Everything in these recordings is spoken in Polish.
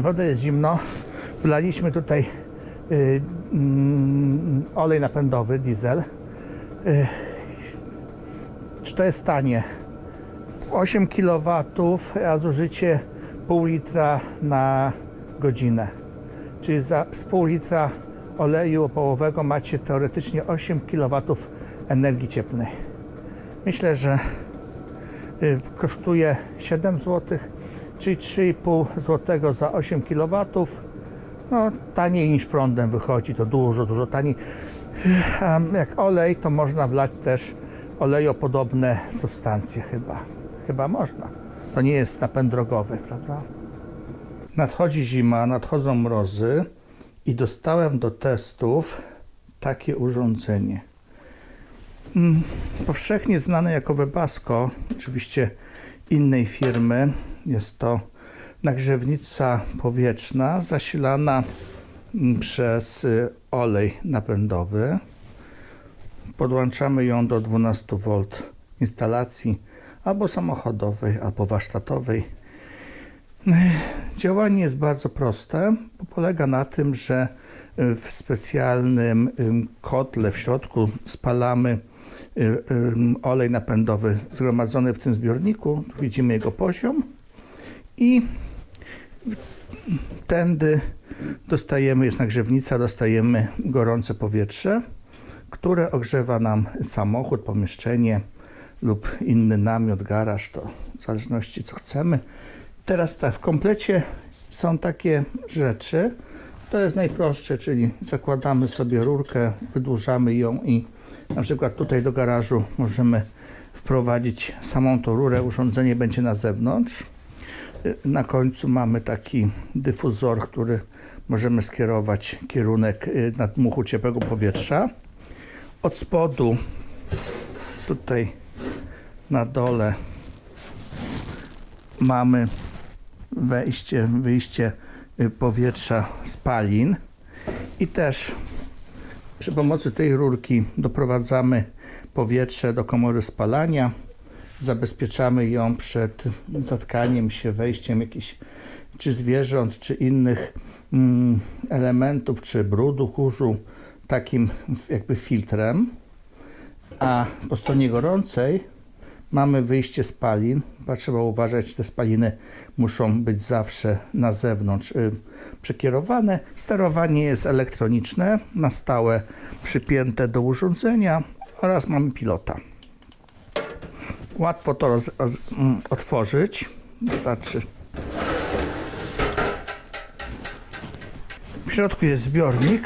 Naprawdę jest zimno. Wlaliśmy tutaj y, mm, olej napędowy, diesel. Y, czy to jest tanie? 8 kW, a zużycie pół litra na godzinę. Czyli za z pół litra oleju opałowego macie teoretycznie 8 kW energii cieplnej. Myślę, że y, kosztuje 7 zł, czyli 3,5 zł za 8 kW. No, taniej niż prądem wychodzi, to dużo, dużo taniej. Jak olej, to można wlać też olejopodobne substancje chyba. Chyba można. To nie jest napęd drogowy, prawda? Nadchodzi zima, nadchodzą mrozy i dostałem do testów takie urządzenie. Mm, Powszechnie znane jako Webasko, oczywiście innej firmy. Jest to nagrzewnica powietrzna zasilana mm, przez y, olej napędowy. Podłączamy ją do 12 V instalacji albo samochodowej, albo warsztatowej. Działanie jest bardzo proste, bo polega na tym, że y, w specjalnym ym, kotle w środku spalamy y, olej napędowy zgromadzony w tym zbiorniku. Widzimy jego poziom i tędy dostajemy, jest nagrzewnica, dostajemy gorące powietrze, które ogrzewa nam samochód, pomieszczenie lub inny namiot, garaż, to w zależności co chcemy. Teraz tak, w komplecie są takie rzeczy. To jest najprostsze, czyli zakładamy sobie rurkę, wydłużamy ją i na przykład tutaj do garażu możemy wprowadzić samą tą rurę. Urządzenie będzie na zewnątrz. Na końcu mamy taki dyfuzor, który możemy skierować kierunek y, nadmuchu ciepłego powietrza. Od spodu tutaj na dole mamy wejście, wyjście y, powietrza spalin i też przy pomocy tej rurki doprowadzamy powietrze do komory spalania. Zabezpieczamy ją przed zatkaniem się, wejściem jakichś czy zwierząt, czy innych mm, elementów, czy brudu, kurzu, takim jakby filtrem. A po stronie gorącej mamy wyjście spalin. Trzeba uważać, te spaliny muszą być zawsze na zewnątrz y, przekierowane. Sterowanie jest elektroniczne, na stałe przypięte do urządzenia oraz mamy pilota. Łatwo to roz, roz, mm, otworzyć. Wystarczy. W środku jest zbiornik.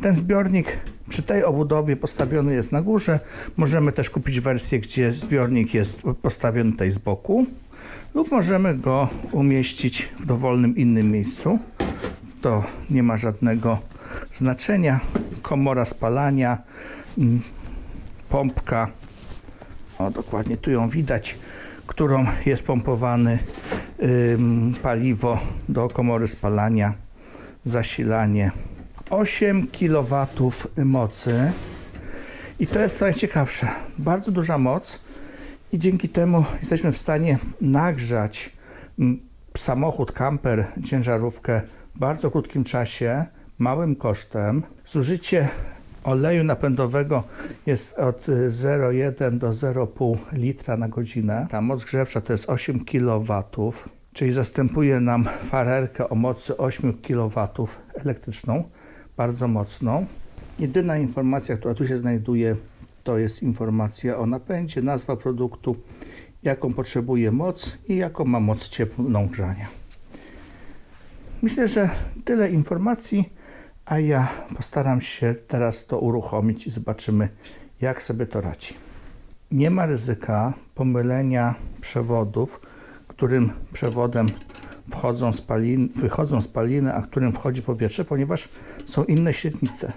Ten zbiornik przy tej obudowie postawiony jest na górze. Możemy też kupić wersję, gdzie zbiornik jest postawiony tutaj z boku, lub możemy go umieścić w dowolnym innym miejscu. To nie ma żadnego znaczenia. Komora spalania, mm, pompka, o dokładnie tu ją widać, którą jest pompowany ym, paliwo do komory spalania, zasilanie. 8 kW mocy i to jest najciekawsze. Bardzo duża moc i dzięki temu jesteśmy w stanie nagrzać samochód, kamper, ciężarówkę w bardzo krótkim czasie, małym kosztem. Zużycie oleju napędowego jest od y, 0,1 do 0,5 litra na godzinę. Ta moc grzewcza to jest 8 kW, czyli zastępuje nam farerkę o mocy 8 kW elektryczną, bardzo mocną. Jedyna informacja, która tu się znajduje, to jest informacja o napędzie, nazwa produktu, jaką potrzebuje moc i jaką ma moc cieplną grzania. Myślę, że tyle informacji, a ja postaram się teraz to uruchomić i zobaczymy, jak sobie to radzi. Nie ma ryzyka pomylenia przewodów, którym przewodem wchodzą spaliny, wychodzą spaliny, a którym wchodzi powietrze, ponieważ są inne średnice.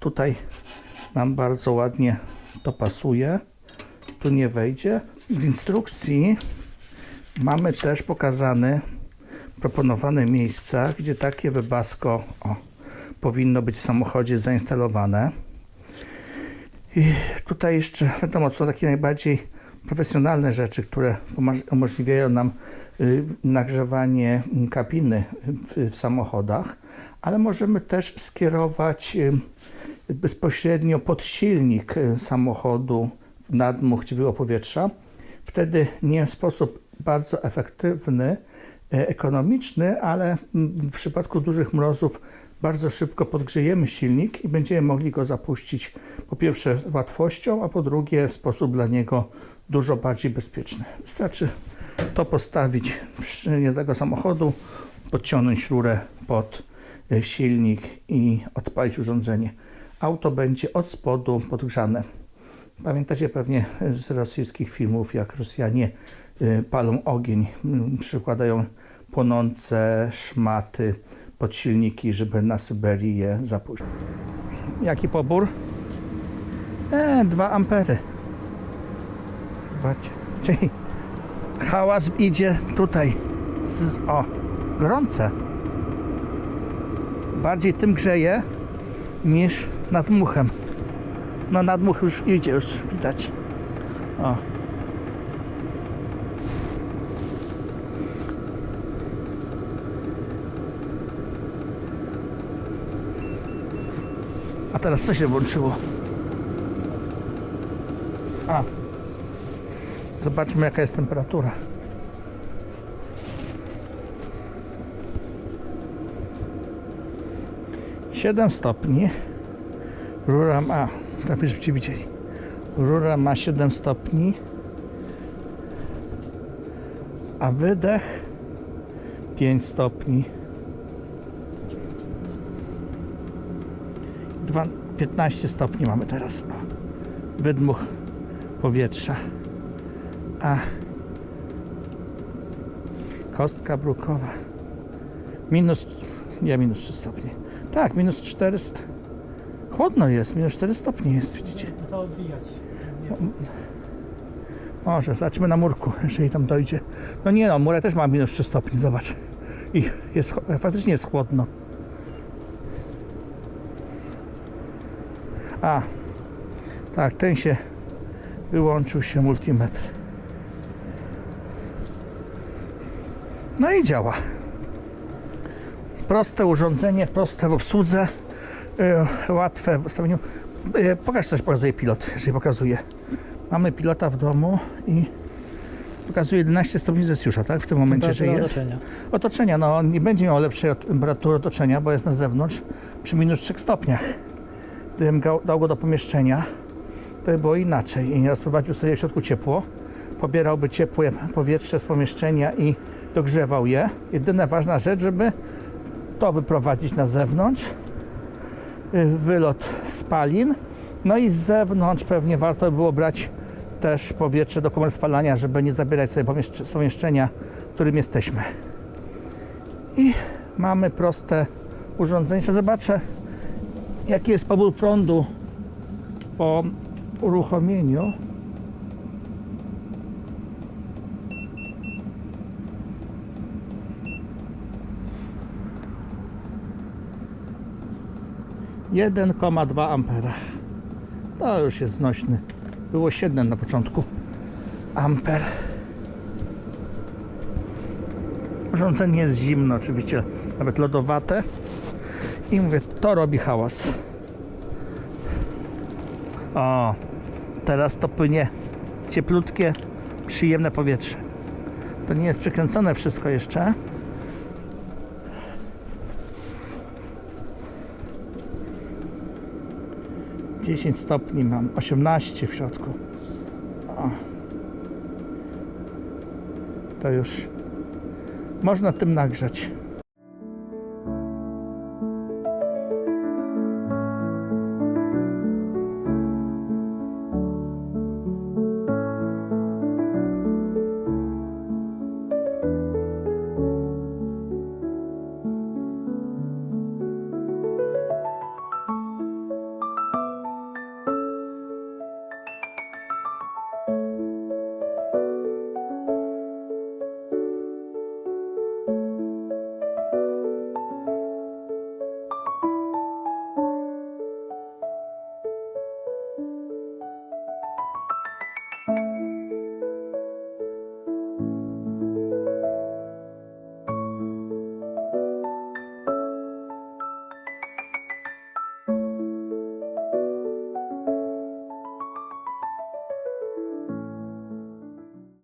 Tutaj nam bardzo ładnie to pasuje. Tu nie wejdzie. W instrukcji mamy też pokazane proponowane miejsca, gdzie takie webasko o, powinno być w samochodzie zainstalowane. I tutaj jeszcze, wiadomo, są takie najbardziej profesjonalne rzeczy, które umożliwiają nam y, nagrzewanie kabiny w, samochodach, ale możemy też skierować y, bezpośrednio pod silnik y, samochodu w nadmuch ciepłego powietrza. Wtedy nie w sposób bardzo efektywny, e, ekonomiczny, ale mm, w przypadku dużych mrozów bardzo szybko podgrzejemy silnik i będziemy mogli go zapuścić po pierwsze z łatwością, a po drugie w sposób dla niego dużo bardziej bezpieczny. Wystarczy to postawić przy jednego samochodu, podciągnąć rurę pod e, silnik i odpalić urządzenie. Auto będzie od spodu podgrzane. Pamiętacie pewnie z rosyjskich filmów, jak Rosjanie y, palą ogień, przykładają płonące szmaty pod silniki, żeby na Syberii je zapuścić. Jaki pobór? E, 2 ampery. Zobaczcie. Czyli hałas idzie tutaj. Z, o, gorące. Bardziej tym grzeje niż nad muchem. No nadmuch już idzie, już widać. O. teraz co się włączyło? A. Zobaczmy jaka jest temperatura. Siedem stopni. Rura ma, tak byście widzieli. Rura ma 7 stopni, a wydech 5 stopni. Dwa, 15 stopni mamy teraz. O, Wydmuch powietrza. A kostka brukowa minus, nie minus 3 stopnie. Tak, minus 4 Chłodno jest, minus 4 stopnie jest, widzicie. to odbijać. Może, zobaczymy na murku, jeżeli tam dojdzie. No nie no, murek też ma minus 3 stopnie, zobacz. I jest, faktycznie jest chłodno. A, tak, ten się wyłączył się multimetr. No i działa. Proste urządzenie, proste w obsłudze, yy, łatwe w ustawieniu. Yy, pokaż coś, pokazuje pilot, jeżeli pokazuje. Mamy pilota w domu i pokazuje 11 stopni Celsjusza, tak? W tym momencie, że jest. otoczenia. Otoczenia, no on nie będzie miał lepszej temperatury otoczenia, bo jest na zewnątrz przy minus 3 stopniach. Gdybym dał go do pomieszczenia, to by było inaczej. I nieraz prowadził sobie w środku ciepło, pobierałby ciepłe powietrze z pomieszczenia i dogrzewał je. Jedyna ważna rzecz, żeby to wyprowadzić na zewnątrz. Y, Wylot spalin. No i z zewnątrz pewnie warto by było brać też powietrze do komór spalania, żeby nie zabierać sobie pomieszcz- z pomieszczenia, w którym jesteśmy. I mamy proste urządzenie. Zobaczę, jaki jest pobór prądu po uruchomieniu. Jeden koma dwa ampera. To już jest znośny. Było 7 na początku. Amper. Urządzenie jest zimne, oczywiście, nawet lodowate. I mówię, to robi hałas. O, teraz to płynie cieplutkie, przyjemne powietrze. To nie jest przykręcone wszystko jeszcze. Dziesięć stopni mam, 18 w środku. O. To już można tym nagrzać.